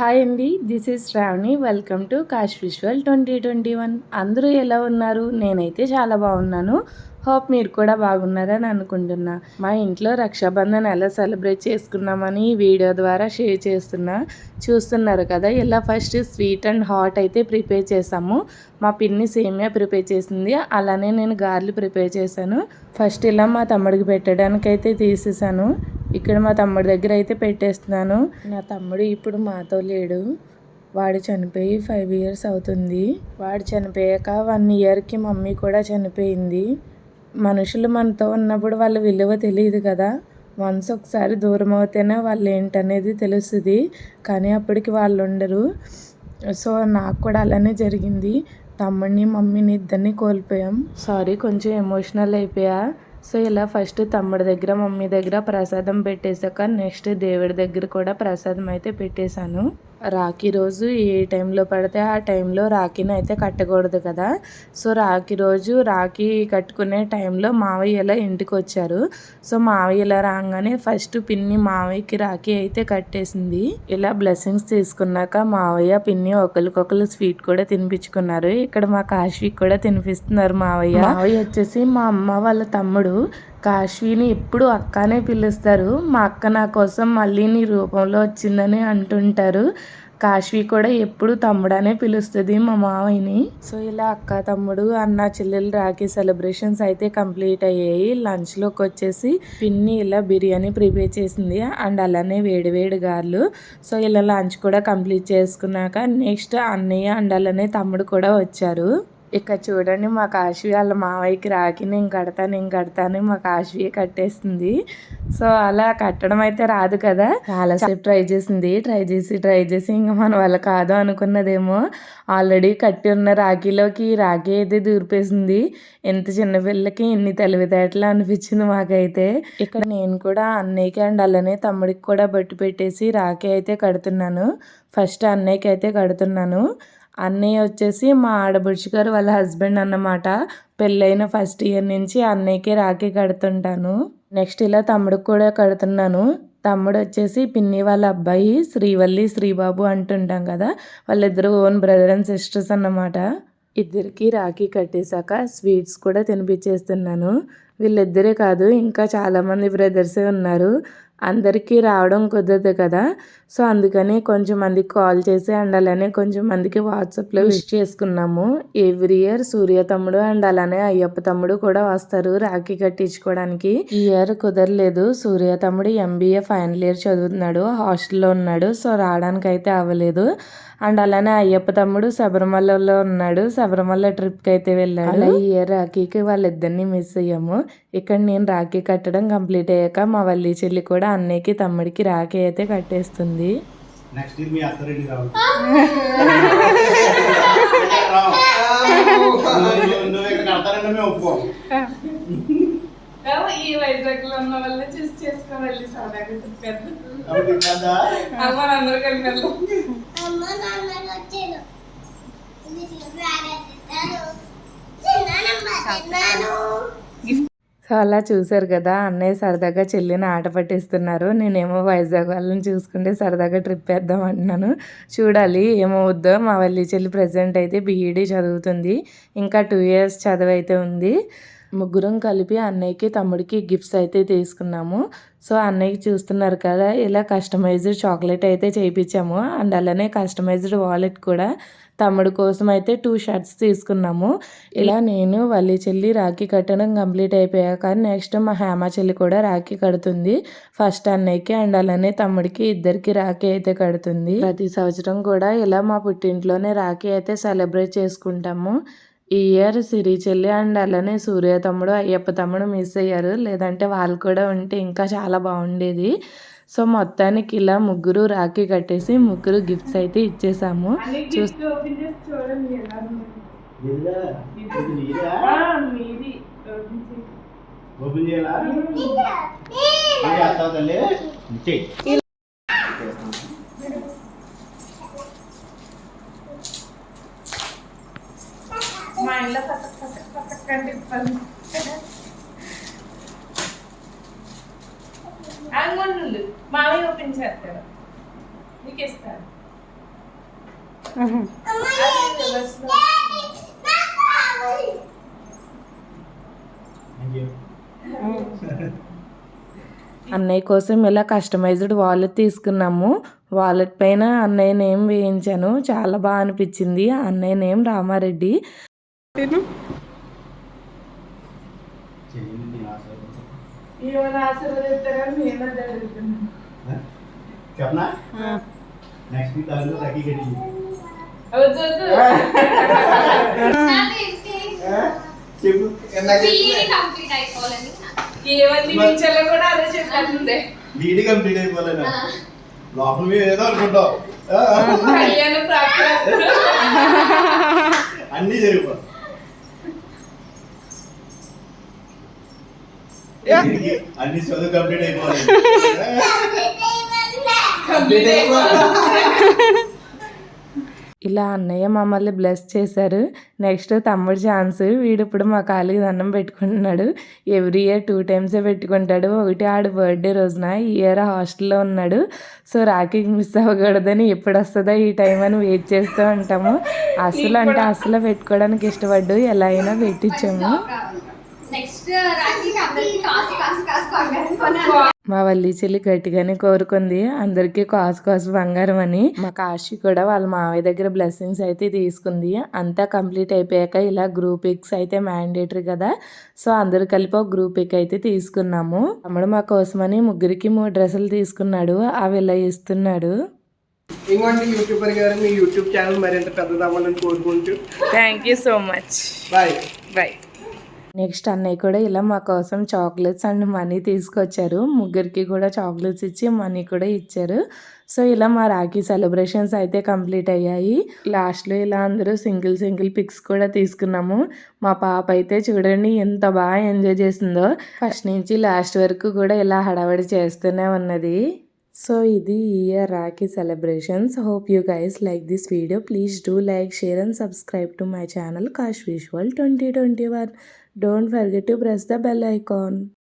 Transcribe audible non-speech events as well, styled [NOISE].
Hi అండి this is Shravani. Welcome to Kash visual twenty twenty one. అందరూ ఎలా ఉన్నారు? నేనైతే చాలా బాగున్నాను. హోప్ మీరు కూడా బాగున్నారని అనుకుంటున్నా. మా ఇంట్లో రక్షాబంధన్ ఎలా సెలబ్రేట్ చేసుకున్నామని వీడియో ద్వారా షేర్ చేస్తున్నా. చూస్తున్నారు కదా ఇలా ఫస్ట్ స్వీట్ అండ్ హాట్ అయితే ప్రిపేర్ చేసాము. మా పిన్ని సేమియా ప్రిపేర్ చేసింది. అలానే నేను గార్లు ప్రిపేర్ చేశాను. ఫస్ట్ ఇలా మా తమ్ముడికి పెట్టడానికి అయితే తీసేసాను ఇక్కడ మా తమ్ముడి దగ్గర అయితే పెట్టేస్తున్నాను. నా తమ్ముడు ఇప్పుడు మాతో లేడు. వాడు చనిపోయి ఫైవ్ ఇయర్స్ అవుతుంది. వాడు చనిపోయాక వన్ ఇయర్కి మమ్మీ కూడా చనిపోయింది. మనుషులు మనతో ఉన్నప్పుడు వాళ్ళ విలువ తెలియదు కదా. వన్స్ ఒకసారి దూరం అవుతేనే వాళ్ళు ఏంటనేది తెలుస్తుంది. కానీ అప్పటికి వాళ్ళు ఉండరు. సో నాకు కూడా అలానే జరిగింది. తమ్ముడిని మమ్మీని ఇద్దరిని కోల్పోయాం. సారీ కొంచెం ఎమోషనల్ అయిపోయా. సో ఇలా ఫస్ట్ తమ్ముడి దగ్గర మమ్మీ దగ్గర ప్రసాదం పెట్టేశాక నెక్స్ట్ దేవుడి దగ్గర కూడా ప్రసాదం అయితే పెట్టేశాను. రాఖీ రోజు ఏ టైంలో పడితే ఆ టైంలో రాఖీని అయితే కట్టకూడదు కదా. సో రాఖీ రోజు రాఖీ కట్టుకునే టైంలో మావయ్య ఇలా ఇంటికి వచ్చారు. సో మావయ్య ఇలా రాగానే ఫస్ట్ పిన్ని మావయ్యకి రాఖీ అయితే కట్టేసింది. ఇలా బ్లెస్సింగ్స్ తీసుకున్నాక మావయ్య పిన్ని ఒకరికొకరు స్వీట్ కూడా తినిపించుకున్నారు. ఇక్కడ మా కాశీ కూడా తినిపిస్తున్నారు మావయ్య. మావయ్య వచ్చేసి మా అమ్మ వాళ్ళ తమ్ముడు. కాశ్వీని ఎప్పుడు అక్కనే పిలుస్తారు. మా అక్క నా కోసం మళ్ళీ నీ రూపంలో వచ్చిందని అంటుంటారు. కాశ్వీ కూడా ఎప్పుడు తమ్ముడనే పిలుస్తుంది మా మావయ్యని. సో ఇలా అక్క తమ్ముడు అన్న చెల్లెలు రాఖీ సెలబ్రేషన్స్ అయితే కంప్లీట్ అయ్యాయి. లంచ్లోకి వచ్చేసి పిన్ని ఇలా బిర్యానీ ప్రిపేర్ చేసింది. అండ్ అలానే వేడివేడి వేడి గార్లు. సో ఇలా లంచ్ కూడా కంప్లీట్ చేసుకున్నాక నెక్స్ట్ అన్నయ్య అండ్ అలానే తమ్ముడు కూడా వచ్చారు. ఇక్కడ చూడండి మా కాశీ వాళ్ళ మావయ్యకి రాకి నేను కడతాను నేను కడతాను మా కాశీ కట్టేస్తుంది సో అలా కట్టడం అయితే రాదు కదా. చాలాసేపు ట్రై చేసింది ట్రై చేసి ట్రై చేసి ఇంకా మన వల్ల కాదు అనుకున్నదేమో. ఆల్రెడీ కట్టి ఉన్న రాఖీలోకి రాఖీ అయితే దూరిపేసింది. ఎంత చిన్నపిల్లకి ఎన్ని తెలివితేటలు అనిపించింది మాకైతే. ఇక్కడ నేను కూడా అన్నయ్యకి అండ్ అలానే తమ్ముడికి కూడా బట్టి పెట్టేసి రాఖీ అయితే కడుతున్నాను. ఫస్ట్ అన్నయ్యకి అయితే కడుతున్నాను. అన్నయ్య వచ్చేసి మా ఆడబుడ్చి గారు వాళ్ళ హస్బెండ్ అన్నమాట. పెళ్ళైన ఫస్ట్ ఇయర్ నుంచి అన్నయ్యకే రాఖీ కడుతుంటాను. నెక్స్ట్ ఇలా తమ్ముడికి కూడా కడుతున్నాను. తమ్ముడు వచ్చేసి పిన్ని వాళ్ళ అబ్బాయి శ్రీవల్లి శ్రీబాబు అంటుంటాం కదా వాళ్ళిద్దరు ఓన్ బ్రదర్ అండ్ సిస్టర్స్ అన్నమాట. ఇద్దరికి రాఖీ కట్టేశాక స్వీట్స్ కూడా తినిపించేస్తున్నాను వీళ్ళిద్దరే కాదు ఇంకా చాలామంది బ్రదర్సే ఉన్నారు. అందరికీ రావడం కుదరదు కదా. సో అందుకని కొంచెం మందికి కాల్ చేసి అండ్ అలానే కొంచెం మందికి వాట్సాప్లో విష్ చేసుకున్నాము. ఎవ్రీ ఇయర్ సూర్య తమ్ముడు అండ్ అలానే అయ్యప్ప తమ్ముడు కూడా వస్తారు రాఖీ కట్టించుకోవడానికి. ఈ ఇయర్ కుదరలేదు. సూర్య తమ్ముడు ఎంబీఏ ఫైనల్ ఇయర్ చదువుతున్నాడు. హాస్టల్లో ఉన్నాడు. సో రావడానికి అయితే అవ్వలేదు. అండ్ అలానే అయ్యప్ప తమ్ముడు శబరిమలలో ఉన్నాడు. శబరిమల ట్రిప్కి అయితే వెళ్ళాడు ఈ ఇయర్ రాఖీకి వాళ్ళిద్దరిని మిస్ అయ్యాము. ఇక్కడ నేను రాఖీ కట్టడం కంప్లీట్ అయ్యాక మా వల్లి చెల్లి కూడా అన్నయ్యకి తమ్ముడికి రాఖీ అయితే కట్టేస్తుంది. ఈ వైజాగ్లో ఉన్న చూసి చేసుకోవాలి సరదాగా అమ్మ కలిపి అమ్మ వచ్చాను తిన్నాను. సో అలా చూశారు కదా అన్నయ్య సరదాగా చెల్లిని ఆట పట్టిస్తున్నారు. నేనేమో వైజాగ్ వాళ్ళని చూసుకుంటే సరదాగా ట్రిప్ వేద్దాం అంటున్నాను. చూడాలి ఏమవుద్దో మా వల్లి చెల్లి ప్రజెంట్ అయితే బీఈడీ చదువుతుంది. ఇంకా టూ ఇయర్స్ చదువు అయితే ఉంది. ముగ్గురం కలిపి అన్నయ్యకి తమ్ముడికి గిఫ్ట్స్ అయితే తీసుకున్నాము. సో అన్నయ్యకి చూస్తున్నారు కదా ఇలా కస్టమైజ్డ్ చాక్లెట్ అయితే చేయించాము అండ్ అలానే కస్టమైజ్డ్ వాలెట్ కూడా తమ్ముడు కోసం అయితే టూ షర్ట్స్ తీసుకున్నాము. ఇలా నేను వల్లి చెల్లి రాఖీ కట్టడం కంప్లీట్ అయిపోయాక నెక్స్ట్ మా హేమ చెల్లి కూడా రాఖీ కడుతుంది. ఫస్ట్ అన్నయ్యకి అండ్ అలానే తమ్ముడికి ఇద్దరికి రాఖీ అయితే కడుతుంది. ప్రతి సంవత్సరం కూడా ఇలా మా పుట్టింట్లోనే రాఖీ అయితే సెలబ్రేట్ చేసుకుంటాము. ఈ ఇయర్ సిరి చెల్లి అండ్ అలానే సూర్య తమ్ముడు అయ్యప్ప తమ్ముడు మిస్ అయ్యారు. లేదంటే వాళ్ళు కూడా ఉంటే ఇంకా చాలా బాగుండేది. సో మొత్తానికి ఇలా ముగ్గురు రాఖీ కట్టేసి ముగ్గురు గిఫ్ట్స్ అయితే ఇచ్చేసాము. చూస్తే ఇదిగా ఇది నీదా? ఓపెన్ చేయాలా? మామయ్య ఓపెన్ నీకు ఇస్తాను. అన్నయ్య కోసం ఇలా కస్టమైజ్డ్ వాలెట్ తీసుకున్నాము. వాలెట్ పైన అన్నయ్య నేమ్ వేయించాను. చాలా బాగా అనిపించింది. అన్నయ్య నేమ్ రామారెడ్డి. చెయ్యండి, నేను ఆశీర్వదించు. చెప్పనా నెక్స్ట్ వీక్ వాళ్ళు రకీ గడి చెప్పు. కంప్లీట్ అయిపోవాలని. బీడీ కంప్లీట్ అయిపోలేను లోపల మీద ఏదో అనుకుంటావు అన్నీ జరిగిపో అన్ని చదువు కంప్లీట్ అయిపోవాలి. కంప్లీట్ అయిపోవాలి. [LAUGHS] ఇలా అన్నయ్య మమ్మల్ని బ్లెస్ చేశారు. నెక్స్ట్ తమ్ముడు ఛాన్స్ వీడు ఇప్పుడు మా కాలికి దండం పెట్టుకుంటున్నాడు. ఎవ్రీ ఇయర్ టూ టైమ్సే పెట్టుకుంటాడు. ఒకటి ఆడు బర్త్డే రోజున ఈ ఇయర్ హాస్టల్లో ఉన్నాడు. సో రాఖీకి మిస్ అవ్వకూడదని ఎప్పుడు వస్తుందో ఈ టైం అని వెయిట్ చేస్తూ ఉంటాము. [LAUGHS] అసలు అంటే అసలు పెట్టుకోవడానికి ఇష్టపడ్డు ఎలా అయినా పెట్టించాము. [LAUGHS] నెక్స్ట్ రాఖీకి అందరికి కాసు కాసు కాసు బంగారం కొనాలి. మా వల్లి చెల్లి గట్టిగానే కోరుకుంది. అందరికీ కాసు కాసు బంగారం అని. మా కాశీ కూడా వాళ్ళ మావయ్య దగ్గర బ్లెస్సింగ్స్ అయితే తీసుకుంది. అంతా కంప్లీట్ అయిపోయాక ఇలా గ్రూప్ పిక్స్ అయితే మ్యాండేటరీ కదా. సో అందరు కలిపి ఒక గ్రూప్ పిక్ అయితే తీసుకున్నాము. తమ్ముడు మా కోసమని ముగ్గురికి మూడు డ్రెస్సులు తీసుకున్నాడు. అవి ఇలా ఇస్తున్నాడు. ఇంకోటి యూట్యూబర్ గారు మీ యూట్యూబ్ ఛానల్ మరింత పెద్దదవ్వాలని కోరుకుంటూ. Thank you so much bye bye next అన్నయ్య కూడా ఇలా మా కోసం చాక్లెట్స్ అండ్ మనీ తీసుకొచ్చారు. ముగ్గురికి కూడా చాక్లెట్స్ ఇచ్చి మనీ కూడా ఇచ్చారు. సో ఇలా మా రాఖీ సెలబ్రేషన్స్ అయితే కంప్లీట్ అయ్యాయి. లాస్ట్లో ఇలా అందరూ సింగిల్ సింగిల్ పిక్స్ కూడా తీసుకున్నాము. మా పాప అయితే చూడండి ఎంత బాగా ఎంజాయ్ చేసిందో. ఫస్ట్ నుంచి లాస్ట్ వరకు కూడా ఇలా హడావడి చేస్తూనే ఉన్నది. సో ఇది year Rakhi celebrations. Hope you guys like this video please do like share and subscribe to my channel Kash visual twenty twenty one Don't forget to press the bell icon.